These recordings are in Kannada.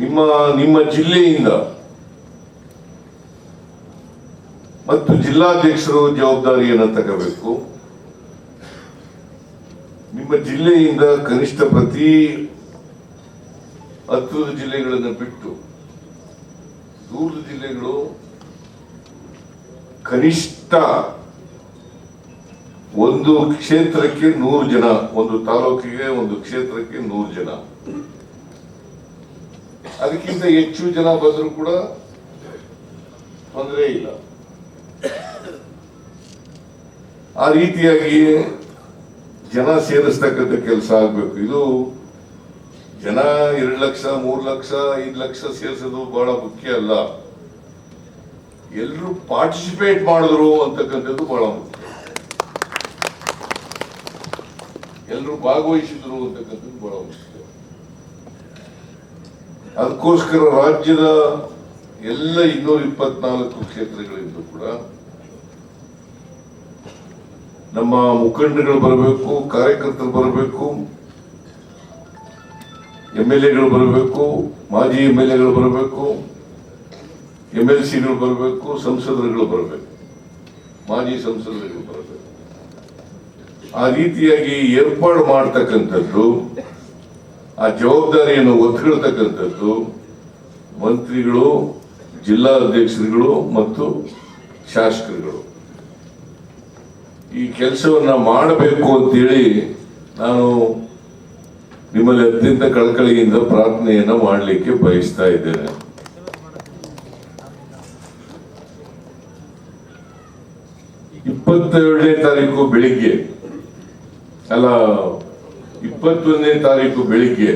ನಿಮ್ಮ ನಿಮ್ಮ ಜಿಲ್ಲೆಯಿಂದ ಮತ್ತು ಜಿಲ್ಲಾಧ್ಯಕ್ಷರು ಜವಾಬ್ದಾರಿಯನ್ನು ತಗೋಬೇಕು. ನಿಮ್ಮ ಜಿಲ್ಲೆಯಿಂದ ಕನಿಷ್ಠ ಪ್ರತಿ ಹತ್ತು ಜಿಲ್ಲೆಗಳನ್ನು ಬಿಟ್ಟು ದೂರದ ಜಿಲ್ಲೆಗಳು ಕನಿಷ್ಠ ಒಂದು ಕ್ಷೇತ್ರಕ್ಕೆ ನೂರು ಜನ, ಒಂದು ತಾಲೂಕಿಗೆ ಒಂದು ಕ್ಷೇತ್ರಕ್ಕೆ ನೂರು ಜನ. ಅದಕ್ಕಿಂತ ಹೆಚ್ಚು ಜನ ಬಂದರೂ ಕೂಡ ತೊಂದರೆ ಇಲ್ಲ. ಆ ರೀತಿಯಾಗಿ ಜನ ಸೇರಿಸ್ತಕ್ಕಂಥ ಕೆಲಸ ಆಗ್ಬೇಕು. ಇದು ಜನ ಎರಡು ಲಕ್ಷ, ಮೂರು ಲಕ್ಷ, ಐದು ಲಕ್ಷ ಸೇರಿಸೋದು ಬಹಳ ಮುಖ್ಯ ಅಲ್ಲ. ಎಲ್ಲರೂ ಪಾರ್ಟಿಸಿಪೇಟ್ ಮಾಡಿದ್ರು ಅಂತಕ್ಕಂಥದ್ದು ಬಹಳ ಮುಖ್ಯ. ಎಲ್ಲರೂ ಭಾಗವಹಿಸಿದ್ರು ಅಂತಕ್ಕಂಥದ್ದು ಬಹಳ ಮುಖ್ಯ. ಅದಕ್ಕೋಸ್ಕರ ರಾಜ್ಯದ ಎಲ್ಲ ಇನ್ನೂರ ಇಪ್ಪತ್ನಾಲ್ಕು ಕ್ಷೇತ್ರಗಳಿಂದ ಕೂಡ ನಮ್ಮ ಮುಖಂಡಗಳು ಬರಬೇಕು, ಕಾರ್ಯಕರ್ತರು ಬರಬೇಕು, ಎಂ ಎಲ್ ಎಗಳು ಬರಬೇಕು, ಮಾಜಿ ಎಂ ಎಲ್ ಎಗಳು ಬರಬೇಕು, ಎಂ ಎಲ್ ಸಿಗಳು ಬರಬೇಕು, ಸಂಸದರುಗಳು ಬರಬೇಕು, ಮಾಜಿ ಸಂಸದರುಗಳು ಬರಬೇಕು. ಆ ರೀತಿಯಾಗಿ ಏರ್ಪಾಡು ಮಾಡ್ತಕ್ಕಂಥದ್ದು ಆ ಜವಾಬ್ದಾರಿಯನ್ನು ಒತ್ತಿರತಕ್ಕಂಥದ್ದು ಮಂತ್ರಿಗಳು, ಜಿಲ್ಲಾ ಅಧ್ಯಕ್ಷರುಗಳು ಮತ್ತು ಶಾಸಕರುಗಳು. ಈ ಕೆಲಸವನ್ನ ಮಾಡಬೇಕು ಅಂತೇಳಿ ನಾನು ನಿಮ್ಮಲ್ಲಿ ಅತ್ಯಂತ ಕಳಕಳಿಯಿಂದ ಪ್ರಾರ್ಥನೆಯನ್ನ ಮಾಡಲಿಕ್ಕೆ ಬಯಸ್ತಾ ಇದ್ದೇನೆ. ಇಪ್ಪತ್ತೇಳನೇ ತಾರೀಕು ಬೆಳಿಗ್ಗೆ, ಅಲ್ಲ ಇಪ್ಪತ್ತೊಂದನೇ ತಾರೀಕು ಬೆಳಿಗ್ಗೆ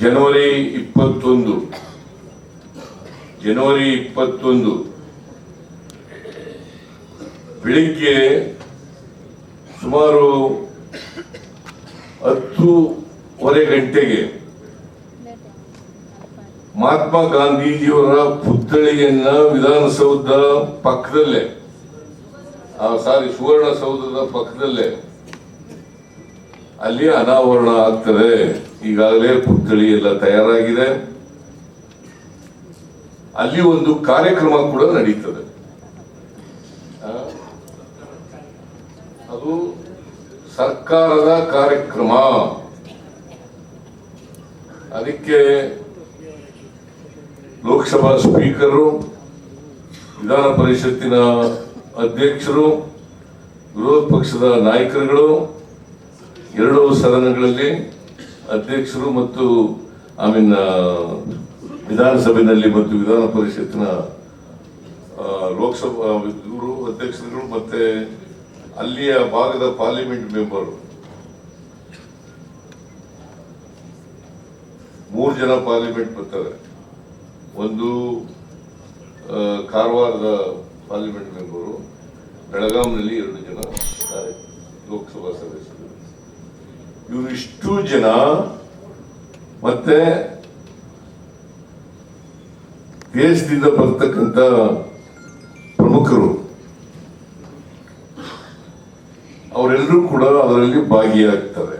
ಜನವರಿ ಇಪ್ಪತ್ತೊಂದು. ಜನವರಿ ಇಪ್ಪತ್ತೊಂದು. ಬೆಳಿಗ್ಗೆ ಸುಮಾರು ಹತ್ತೂವರೆ ಗಂಟೆಗೆ ಮಹಾತ್ಮ ಗಾಂಧೀಜಿಯವರ ಪುತ್ಥಳಿಯನ್ನ ವಿಧಾನಸೌಧ ಪಕ್ಕದಲ್ಲೇ ಸಾರಿ ಸುವರ್ಣಸೌಧದ ಪಕ್ಕದಲ್ಲೇ ಅಲ್ಲಿ ಅನಾವರಣ ಆಗ್ತದೆ. ಈಗಾಗಲೇ ಪುತ್ಥಳಿ ಎಲ್ಲ ತಯಾರಾಗಿದೆ. ಅಲ್ಲಿ ಒಂದು ಕಾರ್ಯಕ್ರಮ ಕೂಡ ನಡೀತದೆ. ಅದು ಸರ್ಕಾರದ ಕಾರ್ಯಕ್ರಮ. ಅದಕ್ಕೆ ಲೋಕಸಭಾ ಸ್ಪೀಕರು, ವಿಧಾನ ಪರಿಷತ್ತಿನ ಅಧ್ಯಕ್ಷರು, ವಿರೋಧ ಪಕ್ಷದ ನಾಯಕರುಗಳು ಎರಡು ಸದನಗಳಲ್ಲಿ ಅಧ್ಯಕ್ಷರು ಮತ್ತು ಐ ಮೀನ್ ವಿಧಾನಸಭೆಯಲ್ಲಿ ಮತ್ತು ವಿಧಾನ ಪರಿಷತ್ತಿನ ಲೋಕಸಭಾ ಇವರು ಅಧ್ಯಕ್ಷರುಗಳು ಮತ್ತೆ ಅಲ್ಲಿಯ ಭಾಗದ ಪಾರ್ಲಿಮೆಂಟ್ ಮೆಂಬರ್. ಮೂರು ಜನ ಪಾರ್ಲಿಮೆಂಟ್ ಬರ್ತಾರೆ. ಒಂದು ಕಾರವಾರದ ಪಾರ್ಲಿಮೆಂಟ್ ಮೆಂಬರು, ಬೆಳಗಾಂನಲ್ಲಿ ಎರಡು ಜನ ಲೋಕಸಭಾ ಸದಸ್ಯರು. ಇವರು ಇಷ್ಟು ಜನ ಮತ್ತೆ ದೇಶದಿಂದ ಬರ್ತಕ್ಕಂಥ ಪ್ರಮುಖರು. ಅವರೆಲ್ಲರೂ ಕೂಡ ಅದರಲ್ಲಿ ಭಾಗಿಯಾಗ್ತಾರೆ.